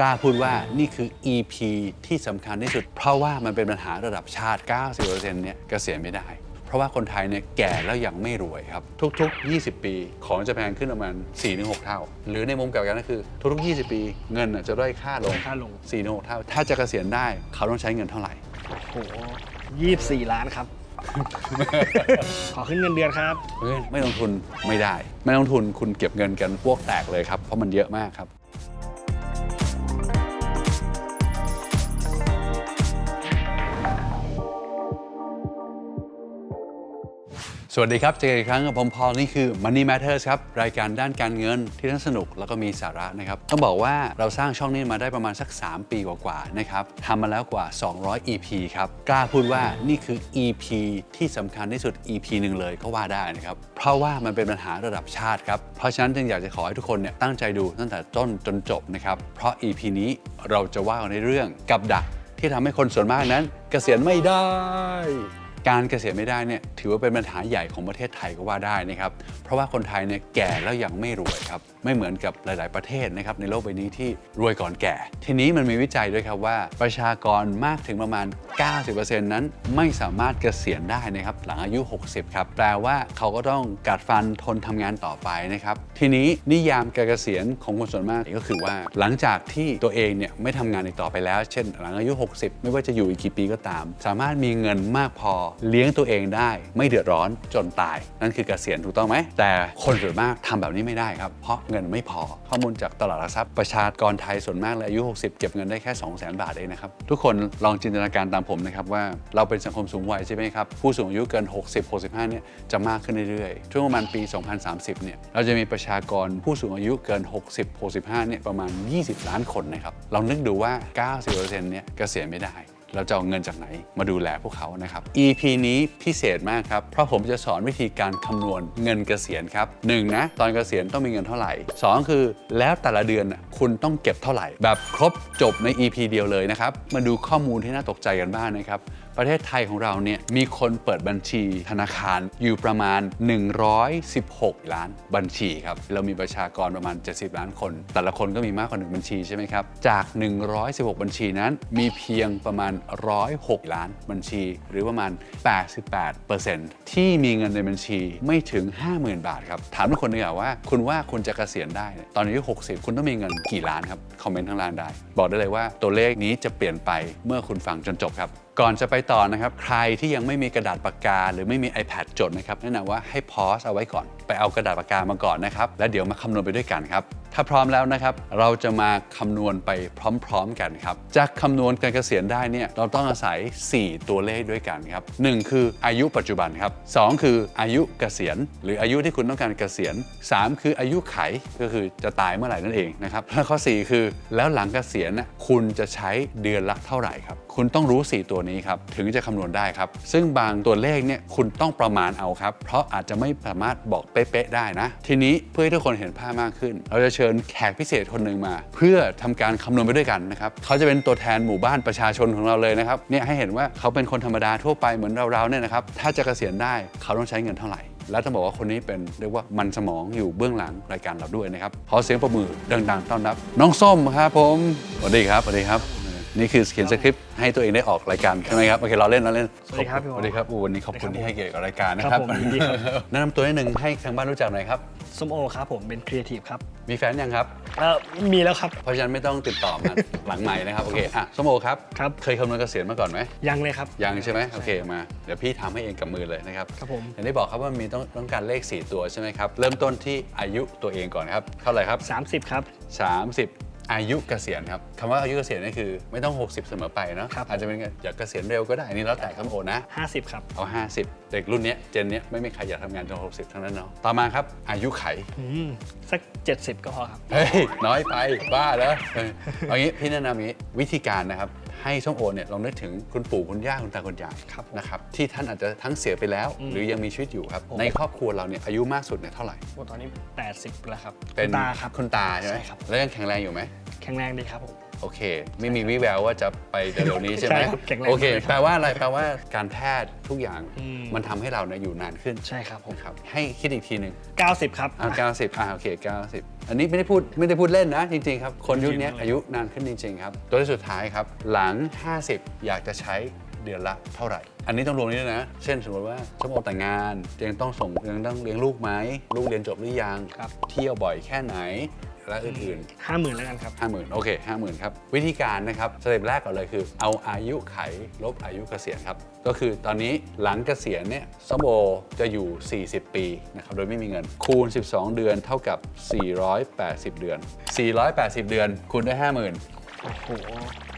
กล้าพูดว่านี่คือ EP ที่สำคัญที่สุด เพราะว่ามันเป็นปัญหาระดับชาติ 90%เนี่ยเกษียณไม่ได้ เพราะว่าคนไทยเนี่ยแก่แล้วยังไม่รวยครับ ทุก ๆ 20 ปี ของจะแพงขึ้นประมาณ 4-6 เท่า หรือในมุมกลับกันก็คือ ทุก ๆ 20 ปีเงินน่ะจะด้อยค่าลงค่าลง 4-6 เท่า ถ้าจะเกษียณได้เขาต้องใช้เงินเท่าไหร่ โอ้โหยี่สิบสี่ล้านครับ ขอขึ้นเงินเดือนครับ เฮ้ยไม่ลงทุนไม่ได้ ไม่ลงทุนคุณเก็บเงินกันพวกแตกเลยครับ เพราะมันเยอะมากครับ สวัสดีครับ เจอกันอีกครั้งกับผมพอลนี่คือ Money Matters ครับ รายการด้านการเงินที่ทั้งสนุกแล้วก็มีสาระนะครับ ต้องบอกว่าเราสร้างช่องนี้มาได้ประมาณสัก 3 ปีกว่าๆนะครับทำมาแล้วกว่า 200 EP ครับ กล้าพูดว่านี่คือ EP ที่สำคัญที่สุด EP หนึ่งเลยก็ว่าได้นะครับ เพราะว่ามันเป็นปัญหาระดับชาติครับ เพราะฉะนั้นจึงอยากจะขอให้ทุกคนเนี่ยตั้งใจดูตั้งแต่ต้นจนจบนะครับเพราะ EP นี้เราจะว่ากันในเรื่องกับดักที่ทำให้คนส่วนมากนั้นเกษียณไม่ได้ การเกษียณไม่ได้เนี่ยถือว่าเป็นปัญหาใหญ่ของประเทศไทยก็ว่าได้นะครับ เพราะว่าคนไทยเนี่ยแก่แล้วยังไม่รวยครับ ไม่เหมือนกับหลาย ๆ ประเทศนะครับในโลกใบนี้ที่รวยก่อนแก่ ทีนี้มันมีวิจัยด้วยครับว่าประชากรมากถึงประมาณ 90%นั้นไม่สามารถเกษียณได้นะครับหลังอายุ 60 ครับ แปลว่าเขาก็ต้องกัดฟันทนทำงานต่อไปนะครับ ทีนี้นิยามการเกษียณของคนส่วนมากก็คือว่า หลังจากที่ตัวเองเนี่ยไม่ทำงานอีกต่อไปแล้ว เช่น หลังอายุ 60 ไม่ว่าจะอยู่อีกกี่ปีก็ตาม สามารถมีเงินมากพอเลี้ยงตัวเองได้ ไม่เดือดร้อนจนตาย นั่นคือเกษียณถูกต้องไหม แต่คนส่วนมากทำแบบนี้ไม่ได้ครับ เพราะเงินไม่พอ ข้อมูลจากตลาดหลักทรัพย์ประชากรไทยส่วนมากเลยอายุ 60 เก็บเงินได้แค่ 2 0 0 0 0 0 บาทเองนะครับ ทุกคนลองจินตนาการตามผมนะครับว่าเราเป็นสังคมสูงวัยใช่ไหมครับ ผู้สูงอายุเกิน 60 65เนี่ยจะมากขึ้นเรื่อยๆ ช่วงประมาณปี 2030เนี่ยเราจะมีประชากรผู้สูงอายุเกิน 60 65เนี่ยประมาณ 20 ล้านคนนะครับลองนึกดูว่า 90%เนี่ยเกษียณไม่ได้ เราจะเอาเงินจากไหนมาดูแลพวกเขานะครับ EP นี้พิเศษมากครับ เพราะผมจะสอนวิธีการคำนวณเงินเกษียณครับหนึ่งนะตอนเกษียณต้องมีเงินเท่าไหร่สองคือแล้วแต่ละเดือนคุณต้องเก็บเท่าไหร่ แบบครบจบใน EP เดียวเลยนะครับ มาดูข้อมูลที่น่าตกใจกันบ้างนะครับ ประเทศไทยของเราเนี่ยมีคนเปิดบัญชีธนาคารอยู่ประมาณ 116 ล้านบัญชีครับ เรามีประชากรประมาณ 70 ล้านคน แต่ละคนก็มีมากกว่า 1 บัญชีใช่ไหมครับ จาก 116 บัญชีนั้นมีเพียงประมาณ 106 ล้านบัญชี หรือประมาณ 88%ที่มีเงินในบัญชีไม่ถึง 50,000 บาทครับ ถามทุกคนดีกว่าว่า คุณว่าคุณจะเกษียณได้ ตอนอายุ 60 คุณต้องมีเงินกี่ล้านครับ คอมเมนต์ข้างล่างได้ บอกได้เลยว่าตัวเลขนี้จะเปลี่ยนไปเมื่อคุณฟังจนจบครับก่อนจะไปต่อนะครับ ใครที่ยังไม่มีกระดาษปากกา หรือไม่มี iPad จดนะครับแนะนำว่าให้พอสเอาไว้ก่อน ไปเอากระดาษปากกามาก่อนนะครับ แล้วเดี๋ยวมาคำนวณไปด้วยกันครับ ถ้าพร้อมแล้วนะครับ เราจะมาคำนวณไปพร้อมๆกันครับ จากคำนวณการเกษียณได้เนี่ยเราต้องอาศัย 4 ตัวเลขด้วยกันครับ 1 คืออายุปัจจุบันครับ 2 คืออายุเกษียณ หรืออายุที่คุณต้องการเกษียณ 3 คืออายุไขก็คือจะตายเมื่อไหร่นั่นเองนะครับแล้วข้อ 4 คือแล้วหลังเกษียณน่ะคุณจะใช้เดือนละเท่าไหร่ครับคุณต้องรู้ 4 ตัวนี้ครับถึงจะคำนวณได้ครับ ซึ่งบางตัวเลขเนี่ยคุณต้องประมาณเอาครับเพราะอาจจะไม่สามารถบอกเป๊ะๆได้นะ ทีนี้เพื่อให้ทุกคนเห็นภาพมากขึ้น เราจะชิญแขกพิเศษคนหนึ่งมา เพื่อทำการคำนวณไปด้วยกันนะครับเขาจะเป็นตัวแทนหมู่บ้านประชาชนของเราเลยนะครับเนี่ยให้เห็นว่าเขาเป็นคนธรรมดาทั่วไปเหมือนเราๆเนี่ยนะครับถ้าจะเกษียณได้เขาต้องใช้เงินเท่าไหร่และต้องบอกว่าคนนี้เป็นเรียกว่ามันสมองอยู่เบื้องหลังรายการเราด้วยนะครับขอเสียงประมือดังๆต้อนรับ น้องส้มครับผมสวัสดีครับสวัสดีครับ นี่คือเขียนสคริปต์ให้ตัวเองได้ออกรายการใช่ไหมครับโอเคเราเล่นเราเล่นสวัสดีครับพี่สวอวัสดีครับโอ้วันนี้ขอบคุณสวัสดีที่ครับให้เกียรติกับรายการนะคครัรับบผมยินดีครับแนะนำตัวนิดนึงให้ทางบ้านรู้จักหน่อยครับส้มโอครับผมเป็นครีเอทีฟครับมีแฟนยังครับเออมีแล้วครับเพราะฉะนั้นไม่ต้องติดต่อมาหลังใหม่นะครับโอเคอะสมโอครับครับเคยคำนวณเกษียณมาก่อนไหมยังเลยครับยังใช่ไหมโอเคมาเดี๋ยวพี่ทำให้เองกับมือเลยนะครับครับผมอย่างที่บอกครับว่ามีต้องต้องการเลข 4 ตัวใช่ไหมครับเริ่มต้นที่อายุตัวเองก่อนครับเท่าไหร่ครับ 30 ครับ 30 อายุเกษียณครับคำว่าอายุเกษียณนี่คือไม่ต้อง 60 เสมอไปเนาะครับ อาจจะเป็นอยากเกษียณเร็วก็ได้อันนี่แล้วแต่ครับโอนะ 50 ครับ เอา 50 เด็กรุ่นเนี้ยเจนเนี้ยไม่มีใครอยากทำงานจน60 ทั้งนั้นเนาะต่อมาครับ อายุไข อืมสัก 70 ก็พอครับ เฮ้ย น้อยไปบ้าแล้วเออเอางี้พี่แนะนำอย่างนี้วิธีการนะครับ ให้ส้มโอเนี่ยลองนึกถึงคุณปู่คุณย่าคุณตาคุณยายครับนะครับที่ท่านอาจจะทั้งเสียไปแล้วอืมหรือยังมีชีวิตอยู่ครับโอ้ในครอบครัวเราเนี่ยอายุมากสุดเนี่ยเท่าไหร่โอ้ตอนนี้ 80 แล้วครับเป็นคุณตาครับคุณตาใช่ไหมใช่ครับ แล้วยังแข็งแรงอยู่ไหมแข็งแรงดีครับผม โอเค ไม่มีวิแววว่าจะไปเร็วๆนี้ใช่ไหมใช่ครับแข็งแรงโอเค มากเลยครับแปลว่าอะไรแปลว่าการแพทย์ทุกอย่างอืม มันทำให้เราเนี่ยอยู่นานขึ้นใช่ครับผมครับให้คิดอีกทีหนึ่ง 90 ครับ อ่า90อ่าโอเค90อันนี้ไม่ได้พูดไม่ได้พูดเล่นนะจริงๆครับ คนยุคเนี้ยจริงๆ อายุนานขึ้นจริงๆครับ ตัวที่สุดท้ายครับ หลัง 50 อยากจะใช้เดือนละเท่าไหร่ อันนี้ต้องรวมนี้ด้วยนะ เช่นสมมติว่าชั่วโมงแต่งงานยังต้องส่งยังต้องเลี้ยงลูกไหมลูกเรียนจบหรือยัง ครับ เที่ยวบ่อยแค่ไหน และอื่นๆห้าหมื่นแล้วกันครับห้าหมื่นโอเคห้าหมื่นครับ วิธีการนะครับสเต็ปแรกก่อนเลยคือ เอาอายุไขลบอายุเกษียณครับ ก็คือตอนนี้หลังเกษียณเนี่ยสมโอจะอยู่ 40 ปีนะครับโดยไม่มีเงิน คูณ 12 เดือนเท่ากับ 480 เดือน 480 เดือนคูณด้วย 50,000 โอ้โห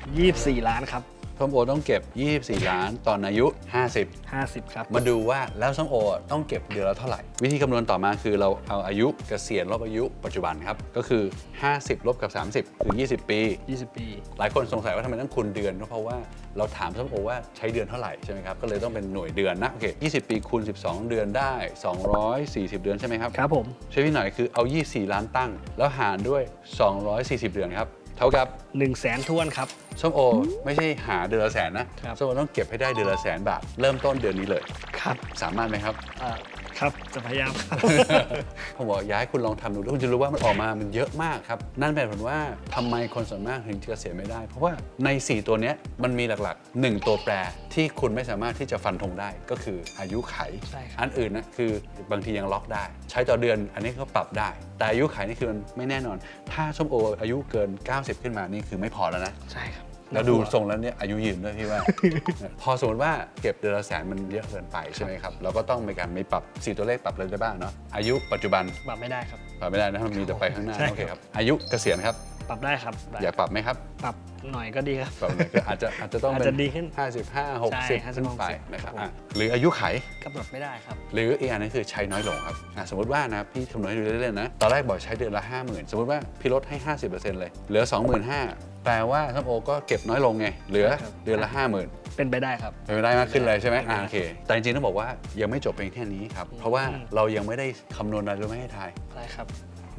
24ล้านครับ ส้มโอต้องเก็บ 24 ล้านตอนอายุ 50 50 ครับ มาดูว่าแล้วส้มโอต้องเก็บเดือนละเท่าไหร่ วิธีคำนวณต่อมาคือเราเอาอายุเกษียณลบอายุปัจจุบันครับ ก็คือ 50 ลบกับ 30 คือ 20 ปี 20 ปี หลายคนสงสัยว่าทำไมต้องคูณเดือนก็เพราะว่าเราถามส้มโอว่าใช้เดือนเท่าไหร่ใช่ไหมครับ ก็เลยต้องเป็นหน่วยเดือนนะโอเค 20 ปีคูณ 12 เดือนได้ 240 เดือนใช่ไหมครับ ครับผม ใช้พี่หน่อยคือเอา 24 ล้านตั้ง แล้วหารด้วย 240 เดือนครับ เท่ากับ 1 0 0 0 0แสนทวนครับ ส้มโอไม่ใช่หาเดือนละแสนนะครับ ส้มโอต้องเก็บให้ได้เดือนละแสนบาท เริ่มต้นเดือนนี้เลย ครับ สามารถไหมครับ เอ่อ ครับ จะพยายามครับ ผมบอกย้ายคุณลองทำดูแล้วคุณจะรู้ว่ามันออกมามันเยอะมากครับ นั่นเป็นผลว่าทำไมคนส่วนมากถึงจะเกษียณไม่ได้ เพราะว่าใน 4 ตัวเนี้ยมันมีหลักๆ 1 ตัวแปรที่คุณไม่สามารถที่จะฟันธงได้ก็คืออายุไข ใช่ครับ อันอื่นนะคือบางทียังล็อกได้ ใช้ต่อเดือนอันนี้ก็ปรับได้ แต่อายุไขนี่คือมันไม่แน่นอน ถ้าส้มโออายุเกิน 90 ขึ้นมานี่คือไม่พอแล้วนะ ใช่ครับ แล้วดูทรงแล้วเนี่ยอายุยืนด้วยพี่ว่า พอสมมติว่าเก็บเดือนละแสนมันเยอะเกินไปใช่ไหมครับเราก็ต้องมีการไม่ปรับสี่ตัวเลขปรับเลยได้บ้างเนาะอายุปัจจุบันปรับไม่ได้ครับ ปรับไม่ได้นะมันมีแต่ไปข้างหน้าใช่ โอเคครับอายุเกษียณครับ ปรับได้ครับได้อยากปรับไหมครับปรับหน่อยก็ดีครับ ปรับหน่อยก็อาจจะอาจจะต้องอาจเป็นจะดีขึ้น55 ใช่60 50ขึ้นไป60นะครับครับอะหรืออายุไข กำหนดไม่ได้ครับ หรืออีกอันนึงคือใช้น้อยลงครับอะสมมติว่านะพี่คำนวณให้ดูเล่นๆนะ ตอนแรกบอกใช้เดือนละ 50,000 สมมติว่าพี่ลดให้ 50%เลย เหลือ 25,000 แปลว่าส้มโอก็เก็บน้อยลงไง เหลือครับ เดือนละ 50,000 เป็นไปได้ครับ เป็นไปได้มากขึ้นเลยใช่ไหมเป็นไปอ่าได้โอเค แต่จริงๆต้องบอกว่ายังไม่จบเพียงแค่นี้ครับ เพราะว่าอืมเรายังไม่ได้คำนวณอะไรรู้ไหมให้ทายอะไรครับ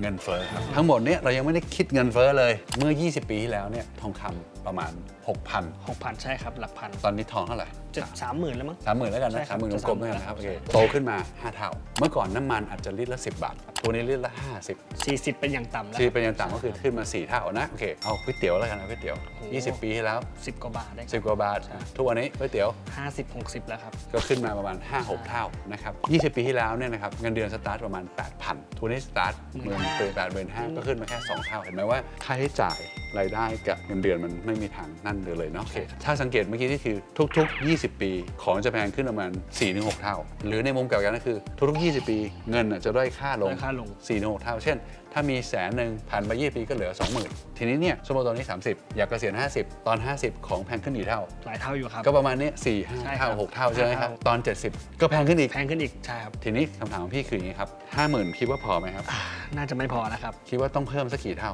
เงินเฟ้อครับ ทั้งหมดเนี่ยเรายังไม่ได้คิดเงินเฟ้อเลย เมื่อ 20 ปีที่แล้วเนี่ยทองคำประมาณ 6,000 6,000 ใช่ครับ หลักพัน ตอนนี้ทองเท่าไหร่ จะสามหมื่นแล้วมั้ง สามหมื่นแล้วกันใช่นะครัสามบหมื่นจะกลมๆแล้วกันนะครับโอเค30,000โตขึ้นมา 5 เท่า เมื่อก่อนน้ำมันอาจจะลิตรละ 10 บาท ตัวนี้ลิตรละ 50 40เป็นอย่างต่ำแล้ว ที่เป็นอยังต่ำก็คือขึ้นมา 4 เท่านะโอเคเอาก๋วยเตี๋ยวแล้วกันเอาก๋วยเตี๋ยว โอ้โห 20 ปีที่แล้ว10กว่าบาทได้10 กว่าบาท ทุกวันนี้ก๋วยเตี๋ยว50 60แล้วครับ ก็ขึ้นมาประมาณ 5-6 เท่านะครับ20 ปีที่แล้วเนี่ยนะครับเงินเดือนสตาร์ทประมาณ 8,000ทุนนี้สตาร์ทหมื่นเปแปดหมื่นห้าก็ขึ้นมาแค่ 2 เท่า เห็นไหมว่าค่าใช้จ่าย รายได้กับเงินเดือนมันไม่มีทางนั่นเลยเนาะโอเคถ้าสังเกตเมื่อกี้นี่คือทุก ๆ 20 ปี ของจะแพงขึ้นประมาณ 4-6 เท่า หรือในมุมกลับกันก็คือทุกๆ 20 ปี เงินน่ะจะด้อยค่าลงด้อยค่าลง4-6 เท่า เช่น ถ้ามีแสนหนึ่งผ่านไป20ปีก็เหลือ 20,000 ทีนี้เนี่ยสมมติตอนนี้ 30 อยากเกษียณ 50 ตอน 50 ของแพงขึ้นอีกเท่า หลายเท่าอยู่ครับ ก็ประมาณนี้สี่ใช่ห้าครัเท่าบหกเท่าใช่ไหมครับห้าเท่าตอน 70 ก็แพงขึ้นอีกแพงขึ้นอีกใช่ครับทีนี้คำถามของพี่คืออย่างนี้ครับห้าหมื่นคิดว่าพอไหมครับอ่าน่าจะไม่พอนะครับคิดว่าต้องเพิ่มสักกี่เท่า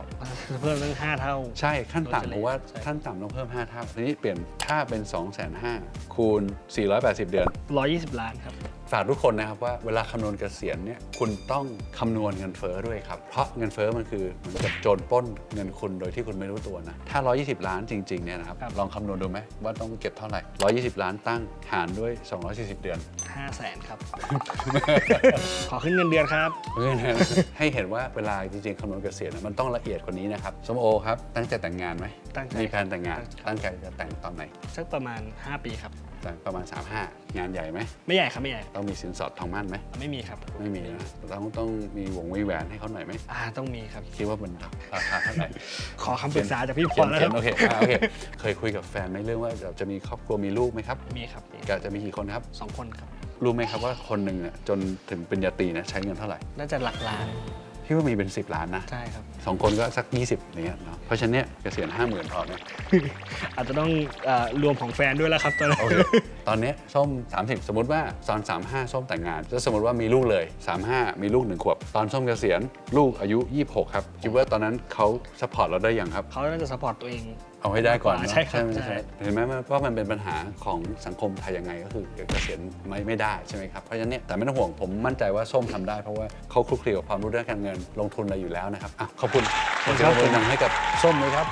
เพิ่มเรื่อง5เท่าใช่ขั้นโดยเฉต่ำลี่ยผมว่าใช่ขั้นต่ำต้องเพิ่ม 5 เท่าทีนี้เปลี่ยนถ้าเป็น 2 5 0 0 0คูณ 480 เดือน 120 ล้านครับ ฝากทุกคนนะครับว่าเวลาคำนวณเกษียณเนี่ยคุณต้องคำนวณเงินเฟ้อด้วยครับ เพราะเงินเฟ้อมันคือเหมือนกับโจรปล้นเงินคุณโดยที่คุณไม่รู้ตัวนะ ถ้า 120 ล้านจริงๆเนี่ยนะครับครับลองคำนวณดูไหมว่าต้องเก็บเท่าไหร่ 120 ล้านตั้งหารด้วย 240 เดือน5แสนครับ ขอขึ้นเงินเดือนครับ เพื่อให้เห็นว่าเวลาจริงๆคำนวณเกษียณน่ะมันต้องละเอียดกว่านี้นะครับสมโอครับตั้งใจแต่งงานไหมตั้งใจมีแผนแต่งงาน ตั้งใจ ตั้งใจจะแต่งตอนไหน สักประมาณ 5 ปีครับ แต่งประมาณ 35 งานใหญ่ไหมไม่ใหญ่ครับไม่ใหญ่ต้องมีสินสอดทองมั่นไหมไม่มีครับไม่มีนะต้องต้องมีวงวิแหวนให้เขาหน่อยไหมอ่าต้องมีครับคิดว่ามันราคาเท่าไหร่ขอคำปรึกษาจากพี่พเขียรนแล้วเขีคยรับนโอเคอ่าโอเคเคยคุยกับแฟนไหมเรื่องว่าจะมีครอบครัวมีลูกไหมครับมีครับมีก็จะมีกี่คนครับสองคนครับรู้ไหมครับว่าคนหนึ่งอะจนถึงปริญญาตรีเนี่ยใช้เงินเท่าไหร่ น่าจะหลักล้าน พี่ว่ามีเป็น 10 ล้านนะใช่ครับ สองคนก็สัก 20อย่างเงี้ยเนาะเพราะฉะนั้นเนี่ยเกษียณห้าหมื่นพอไหมอาจจะต้องเอ่อรวมของแฟนด้วยแล้วครับตอนนี้โอเคตอนเนี้ยส้ม 30 สมมติว่าตอน 35 ส้มแต่งงานแล้วสมมติว่ามีลูกเลย 35 มีลูกหนึ่งขวบ ตอนส้มเกษียณลูกอายุ 26 ครับ คิดว่าตอนนั้นเขาสปอร์ตเราได้ยังครับ เขาน่าจะสปอร์ตตัวเอง เอาให้ได้ก่อนเนอะใช่ครับไหมใช่ ใช่เห็นไหมว่ามันเป็นปัญหาของสังคมไทยยังไงก็คือเกษียณไม่ไม่ได้ใช่ไหมครับเพราะฉะนั้นเนี่ยแต่ไม่ต้องห่วงผมมั่นใจว่าส้มทำได้เพราะว่าเขาคลุกคลีกับความรู้เรื่องการเงินลงทุนอะไรอยู่แล้วนะครับอะขอบคุณขอบคุณดังให้กับส้มเลยครับ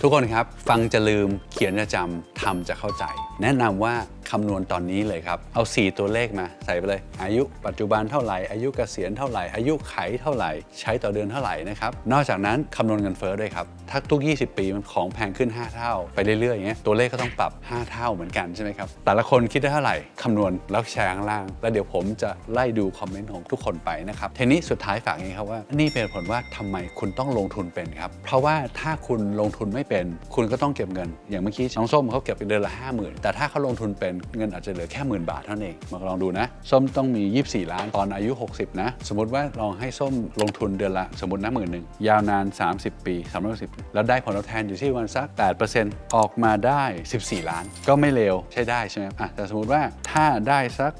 ทุกคนครับ ฟังจะลืมเขียนจะจำทำจะเข้าใจ แนะนำว่าคำนวณตอนนี้เลยครับ เอา 4 ตัวเลขมาใส่ไปเลย อายุปัจจุบันเท่าไหร่ อายุเกษียณเท่าไหร่ อายุไขเท่าไหร่ ใช้ต่อเดือนเท่าไหร่นะครับ นอกจากนั้นคำนวณเงินเฟ้อด้วยครับ ถ้าทุก 20 ปีมันของแพงขึ้น 5 เท่า ไปเรื่อยๆอย่างเงี้ย ตัวเลขก็ต้องปรับ 5 เท่าเหมือนกันใช่ไหมครับ แต่ละคนคิดได้เท่าไหร่คำนวณแล้วแชร์ข้างล่าง แล้วเดี๋ยวผมจะไล่ดูคอมเมนต์ของทุกคนไปนะครับ ทีนี้สุดท้ายฝากองนี้ครับว่า นี่เป็นผลว่าทำไมคุณต้องลงทุนเป็นครับ เพราะว่าถ้าคุณลงทุนไม่เป็น คุณก็ต้องเก็บเงิน อย่างเมื่อกี้น้องส้มเขาเก็บไปเดือนละ 5 0,000แต่ถ้าเขาลงทุนเป็นเงินอาจจะเหลือแค่หมื่นบาทเท่านั้นเองมาลองดูนะ ส้มต้องมี 24 ล้านตอนอายุ 60 นะ สมมติว่าลองให้ส้มลงทุนเดือนละสมมตินะหมื่นหนึ่งยาวนาน 30 ปี360แล้วได้ผลตอบแทนอยู่ที่วันสัก 8%ออกมาได้ 14 ล้าน ก็ไม่เลวใช้ได้ใช่ไหมอะแต่สมมติว่าถ้าได้สัก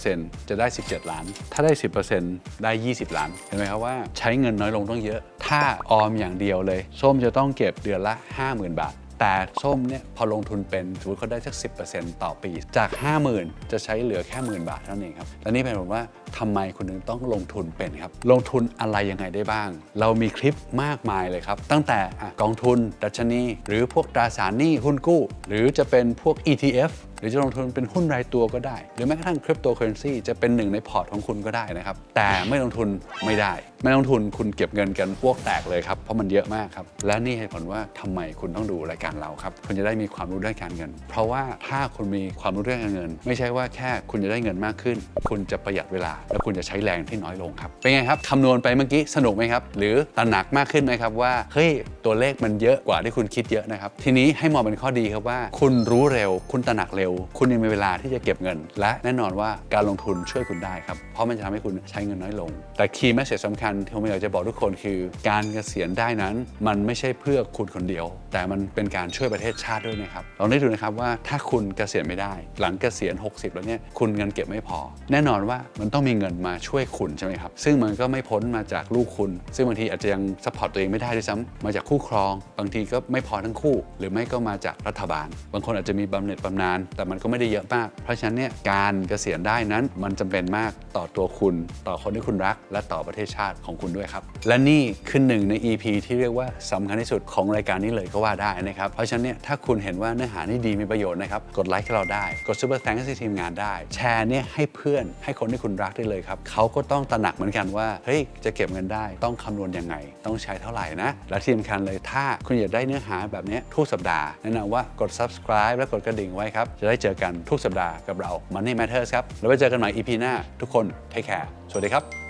9%จะได้ 17 ล้าน ถ้าได้ 10%ได้ 20 ล้าน เห็นไหมครับว่าใช้เงินน้อยลงต้องเยอะ ถ้าออมอย่างเดียวเลย ส้มจะต้องเก็บเดือนละ 50,000 บาท แต่ส้มเนี่ยพอลงทุนเป็นสมมติเขาได้สัก 10%ต่อปี จาก 50,000 จะใช้เหลือแค่หมื่นบาทเท่านั้นเองครับ และนี่เป็นผมว่าทำไมคุณถึงต้องลงทุนเป็นครับ ลงทุนอะไรยังไงได้บ้าง เรามีคลิปมากมายเลยครับ ตั้งแต่อกองทุน ดัชนี หรือพวกตราสารหนี้หุ้นกู้ หรือจะเป็นพวก ETF หรือจะลงทุนเป็นหุ้นรายตัวก็ได้ หรือแม้กระทั่งคริปโตเคอเรนซีจะเป็นหนึ่งในพอร์ตของคุณก็ได้นะครับ แต่ไม่ลงทุนไม่ได้ ไม่ลงทุนคุณเก็บเงินกันพวกแตกเลยครับ เพราะมันเยอะมากครับ และนี่เหตุผลว่าทำไมคุณต้องดูรายการเราครับ คุณจะได้มีความรู้เรื่องการเงิน เพราะว่าถ้าคุณมีความรู้เรื่องการเงิน ไม่ใช่ว่าแค่คุณจะได้เงินมากขึ้น คุณจะประหยัดเวลา และคุณจะใช้แรงที่น้อยลงครับ เป็นไงครับคำนวณไปเมื่อกี้สนุกไหมครับ หรือตระหนักมากขึ้นไหมครับว่าเฮ้ยตัวเลขมันเยอะกว่าที่คุณคิดเยอะนะครับทีนี้ให้มองเป็นข้อดีครับว่า คุณรู้เร็ว คุณตระหนักเร็วคุณยังมีเวลาที่จะเก็บเงิน และแน่นอนว่าการลงทุนช่วยคุณได้ครับ เพราะมันจะทำให้คุณใช้เงินน้อยลง แต่คีย์แมสเซจสำคัญที่ผมอยากจะบอกทุกคนคือ การเกษียณได้นั้น มันไม่ใช่เพื่อคุณคนเดียว แต่มันเป็นการช่วยประเทศชาติด้วยนะครับลองได้ดูนะครับว่าถ้าคุณเกษียณไม่ได้ หลังเกษียณ 60 แล้วเนี่ยคุณเงินเก็บไม่พอ แน่นอนว่ามันต้องมีเงินมาช่วยคุณใช่ไหมครับซึ่งมันก็ไม่พ้นมาจากลูกคุณ ซึ่งบางทีอาจจะยังสปอร์ตตัวเองไม่ได้ด้วยซ้ำมาจากคู่ครอง บางทีก็ไม่พอทั้งคู่ หรือไม่ก็มาจากรัฐบาล บางคนอาจจะมีบำเหน็จบำนาญแต่มันก็ไม่ได้เยอะมาก เพราะฉะนั้นเนี่ยการเกษียณได้นั้นมันจำเป็นมากต่อตัวคุณ ต่อคนที่คุณรัก และต่อประเทศชาติของคุณด้วยครับ และนี่คือหนึ่งใน EP ที่เรียกว่าสำคัญที่สุดของรายการนี้เลยก็ว่าได้นะครับ เพราะฉะนั้นเนี่ยถ้าคุณเห็นว่าเนื้อหานี่ดีมีประโยชน์นะครับ กดไลค์ให้เราได้ กด Super Thanks ให้ทีมงานได้ แชร์เนี่ยให้เพื่อนให้คนที่คุณรักได้เลยครับเขาก็ต้องตระหนักเหมือนกันว่าเฮ้ยจะเก็บเงินได้ต้องคำนวณยังไง ต้องใช้เท่าไหร่นะและที่สำคัญเลยถ้าคุณอยากได้เนื้อหาแบบนี้ทุกสัปดาห์แนะนำว่ากด subscribe และกดกระดิ่งไว้ครับจะได้เจอกันทุกสัปดาห์กับเรา Money Matters ครับแล้วไว้เจอกันใหม่ EP หน้าทุกคน take care สวัสดีครับ